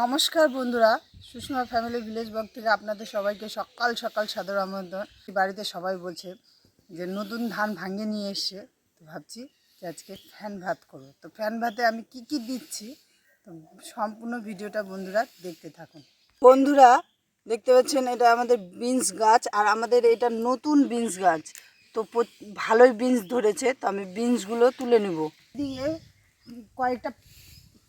নমস্কার বন্ধুরা, Sushma family village blog থেকে আপনাদের সবাইকে সকাল সকাল সাদর আমন্ত্রণ। বাড়িতে সবাই বলছে যে নতুন ধান ভাঙে নিয়ে এসছে। তো ভাবছি যে আজকে ফ্যান ভাত করব। তো ফ্যান ভাতে আমি কি কি দিচ্ছি? তো সম্পূর্ণ ভিডিওটা বন্ধুরা দেখতে থাকুন। বন্ধুরা, দেখতে পাচ্ছেন এটা আমাদের বিনস গাছ আর আমাদের এটা নতুন বিনস গাছ। তো ভালোই বিনস ধরেছে, তো আমি বিনসগুলো তুলে নেব। দিয়ে কয়েকটা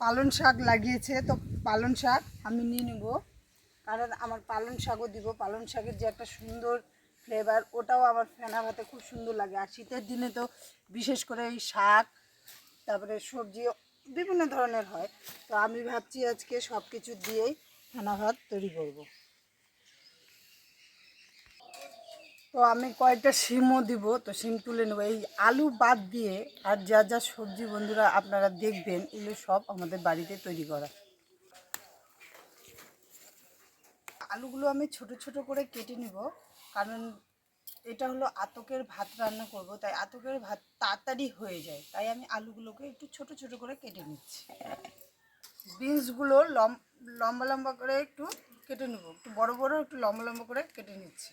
পালন শাক লাগিয়েছে, তো পালন শাক আমি নিয়ে নেব। কারণ আমার পালন শাকও দিব। পালন শাকের যে একটা সুন্দর ফ্লেভার ওটাও আমার ফেনা ভাতে খুব সুন্দর লাগে। আর শীতের দিনে তো বিশেষ করে এই শাক, তারপরে সবজি, বিভিন্ন ধরনের হয়। তো আমি ভাবছি আজকে সব কিছু দিয়েই ফেনা ভাত তৈরি করব। তো আমি কয়েকটা সিমও দিব, তো সিম তুলে নেব। এই আলু বাদ দিয়ে আর যা যা সবজি বন্ধুরা আপনারা দেখবেন, এগুলো সব আমাদের বাড়িতে তৈরি করা। আলুগুলো আমি ছোট ছোট করে কেটে নিব, কারণ এটা হলো আতকের ভাত রান্না করব, তাই আতকের ভাত তাড়াতাড়ি হয়ে যায়, তাই আমি আলুগুলোকে একটু ছোট ছোট করে কেটে নিচ্ছি। বিনসগুলো লম, লম্বা লম্বা করে একটু কেটে নেব, একটু বড় বড়, একটু লম্বা লম্বা করে কেটে নিচ্ছি।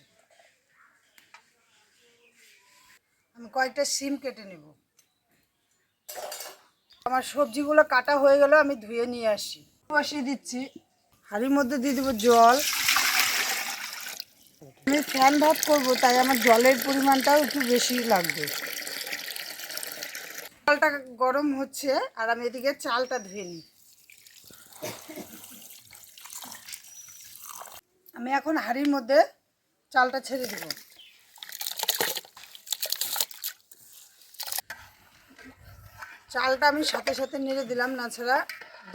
আমি কয়েকটা সিম কেটে নেব। আমার সবজিগুলো কাটা হয়ে গেল আমি ধুয়ে নিয়ে আসি। বসিয়ে দিচ্ছি। হাঁড়ির মধ্যে দিয়ে দেবো জল। আমি ফ্যান ভাত করব, তাই আমার জলের পরিমাণটাও একটু বেশি লাগবে। চালটা গরম হচ্ছে, আর আমি এদিকে চালটা ধুয়ে নিই। আমি এখন হাঁড়ির মধ্যে চালটা ছেড়ে দেবো। চালটা আমি সাথে সাথে নেড়ে দিলাম, না ছাড়া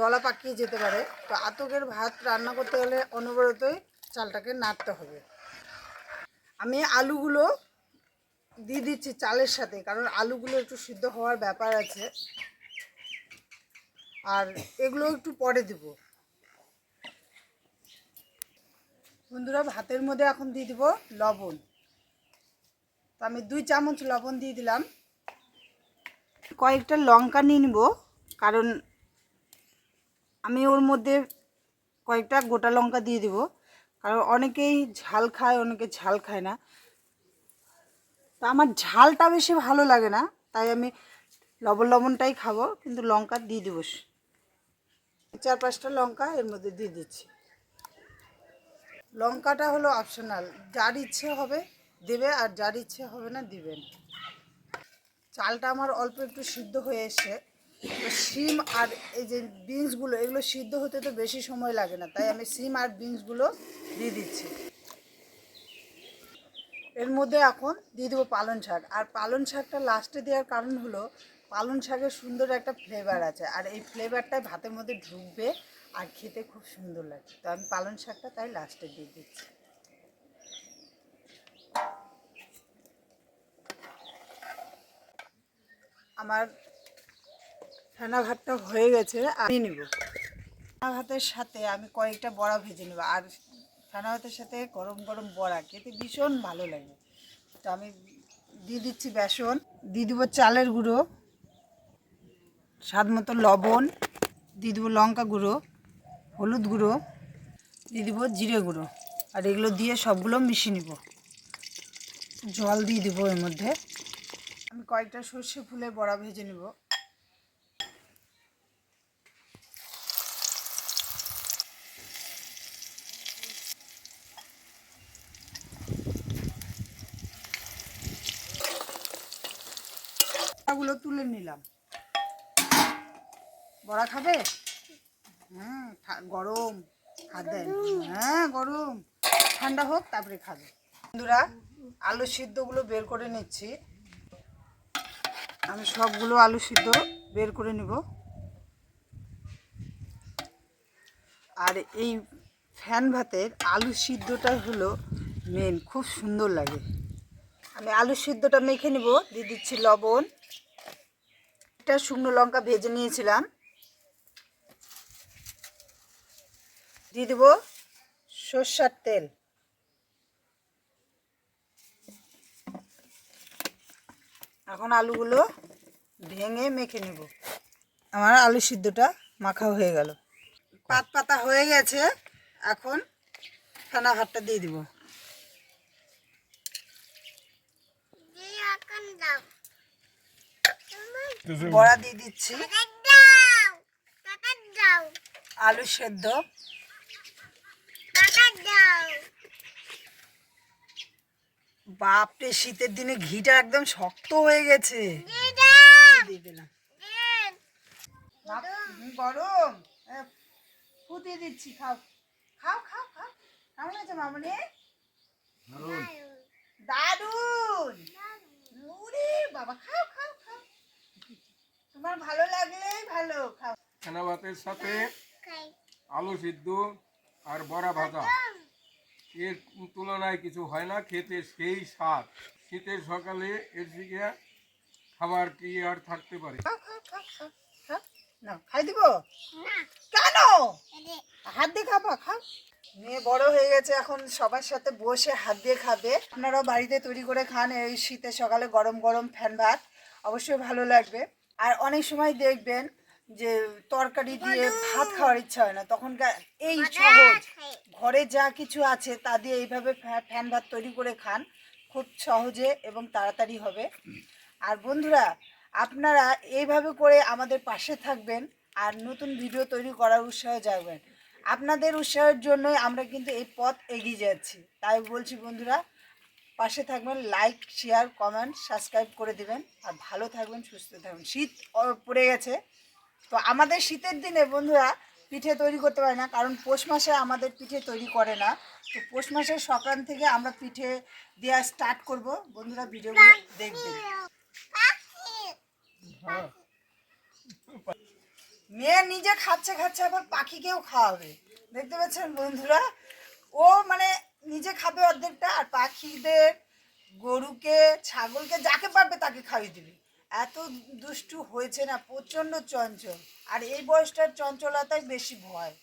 দলা পাকিয়ে যেতে পারে। তো আতকের ভাত রান্না করতে গেলে অনবরতই চালটাকে নাড়তে হবে। আমি আলুগুলো দিয়ে দিচ্ছি চালের সাথে, কারণ আলুগুলো একটু সিদ্ধ হওয়ার ব্যাপার আছে। আর এগুলো একটু পরে দিব। বন্ধুরা, ভাতের মধ্যে এখন দিয়ে দিব লবণ। তো আমি দুই চামচ লবণ দিয়ে দিলাম। কয়েকটা লঙ্কা নিয়ে নিব, কারণ আমি ওর মধ্যে কয়েকটা গোটা লঙ্কা দিয়ে দিব। কারণ অনেকেই ঝাল খায়, অনেকে ঝাল খায় না। তা আমার ঝালটা বেশি ভালো লাগে না, তাই আমি লবণ লবণটাই খাব, কিন্তু লঙ্কা দিয়ে দিব। চার পাঁচটা লঙ্কা এর মধ্যে দিয়ে দিচ্ছি। লঙ্কাটা হলো অপশনাল যার ইচ্ছে হবে দেবে আর যার ইচ্ছে হবে না দিবেন চালটা আমার অল্প একটু সিদ্ধ হয়ে এসে সিম আর এই যে বিনসগুলো, এগুলো সিদ্ধ হতে তো বেশি সময় লাগে না, তাই আমি সিম আর বিনসগুলো দিয়ে দিচ্ছি। এর মধ্যে এখন দিয়ে দেবো পালন শাক। আর পালন শাকটা লাস্টে দেওয়ার কারণ হলো পালন শাকের সুন্দর একটা ফ্লেভার আছে, আর এই ফ্লেভারটাই ভাতের মধ্যে ঢুকবে আর খেতে খুব সুন্দর লাগছে তো আমি পালন শাকটা তাই লাস্টে দিয়ে দিচ্ছি। আমার ফেনা ভাতটা হয়ে গেছে, আমি নিব। ফেনা ভাতের সাথে আমি কয়েকটা বড়া ভেজে নেব, আর ফেনা ভাতের সাথে গরম গরম বড়া খেতে ভীষণ ভালো লাগে। তো আমি দিয়ে দিচ্ছি বেসন, দিয়ে দেবো চালের গুঁড়ো, স্বাদ মতো লবণ, দিয়ে দেবো লঙ্কা গুঁড়ো, হলুদ গুঁড়ো, দিয়ে দেবো জিরে গুঁড়ো, আর এগুলো দিয়ে সবগুলো মিশিয়ে নিব। জল দিয়ে দেবো এর মধ্যে। আমি কয়েকটা সর্ষে ফুলের বড়া ভেজে নেব। বড়াগুলো তুলে নিলাম। বড়া খাবে? হ্যাঁ গরম। হাত হ্যাঁ গরম। ঠান্ডা হোক, তারপরে খাবে। বন্ধুরা, আলু সিদ্ধগুলো বের করে নিচ্ছি। আমি সবগুলো আলু সিদ্ধ বের করে নিব। আর এই ফ্যান ভাতের আলু সিদ্ধটাই হলো মেন খুব সুন্দর লাগে। আমি আলু সিদ্ধটা মেখে নিব, দিয়ে দিচ্ছি লবণ। একটা শুকনো লঙ্কা ভেজে নিয়েছিলাম। দিয়ে দেবো সর্ষার তেল। এখন আলুগুলো ভেঙে মেখে নেব। আমার আলু সিদ্ধটা মাখা হয়ে গেল। পাত পাতা হয়ে গেছে, এখন ফেনা ভাতটা দিয়ে দিব। বড়া দিয়ে দিচ্ছি। আলু সেদ্ধ। বাপরে শীতের দিনে ঘিটা একদম শক্ত হয়ে গেছে। দিয়ে দিলাম। গরম? ফুটিয়ে দিচ্ছি খাও। খাও খাও খাও। কেমন আছে মামনি? দারুণ উরে বাবা খাও খাও খাও। তোমার ভালো লাগলেই ভালো খাও। ছানা ভাতের সাথে আলু সিদ্ধ আর বড়া ভাজা। এর তুলনায় কিছু হয় না খেতে সেই স্বাদ। শীতের সকালে এর দিকে খাবার কি আর থাকতে পারে? খাই দিব? কেন? হাত দিয়ে খাবা খাও। মেয়ে বড় হয়ে গেছে এখন সবার সাথে বসে হাত দিয়ে খাবে। আপনারাও বাড়িতে তৈরি করে খান এই শীতের সকালে গরম গরম ফ্যান ভাত। অবশ্যই ভালো লাগবে। আর অনেক সময় দেখবেন যে তরকারি দিয়ে ভাত খাওয়ার ইচ্ছা হয় না। তখন এই সহজ। ঘরে যা কিছু আছে তা দিয়ে এইভাবে ফ্যান ভাত তৈরি করে খান। খুব সহজে এবং তাড়াতাড়ি হবে। আর বন্ধুরা আপনারা এইভাবে করে আমাদের পাশে থাকবেন আর নতুন ভিডিও তৈরি করার উৎসাহ জাগবেন। আপনাদের উৎসাহের জন্যই আমরা কিন্তু এই পথ এগিয়ে যাচ্ছি। তাই বলছি বন্ধুরা পাশে থাকবেন লাইক শেয়ার কমেন্ট সাবস্ক্রাইব করে দিবেন। আর ভালো থাকবেন সুস্থ থাকবেন। শীত পড়ে গেছে। তো আমাদের শীতের দিনে বন্ধুরা পিঠে তৈরি করতে পারে না, কারণ পৌষ মাসে আমাদের পিঠে তৈরি করে না। তো পৌষ মাসের সকাল থেকে আমরা পিঠে দেওয়া স্টার্ট করব। বন্ধুরা ভিডিওগুলো দেখবেন মেয়ে নিজে খাচ্ছে খাচ্ছে, আবার পাখিকেও খাওয়াবে। দেখতে পাচ্ছেন বন্ধুরা? ও মানে নিজে খাবে অর্ধেকটা, আর পাখিদের গরুকে, ছাগলকে, যাকে পারবে তাকে খাইয়ে দিবে। এত দুষ্টু হয়েছে না প্রচণ্ড চঞ্চল। আর এই বয়সটার চঞ্চলতাই বেশি ভয়।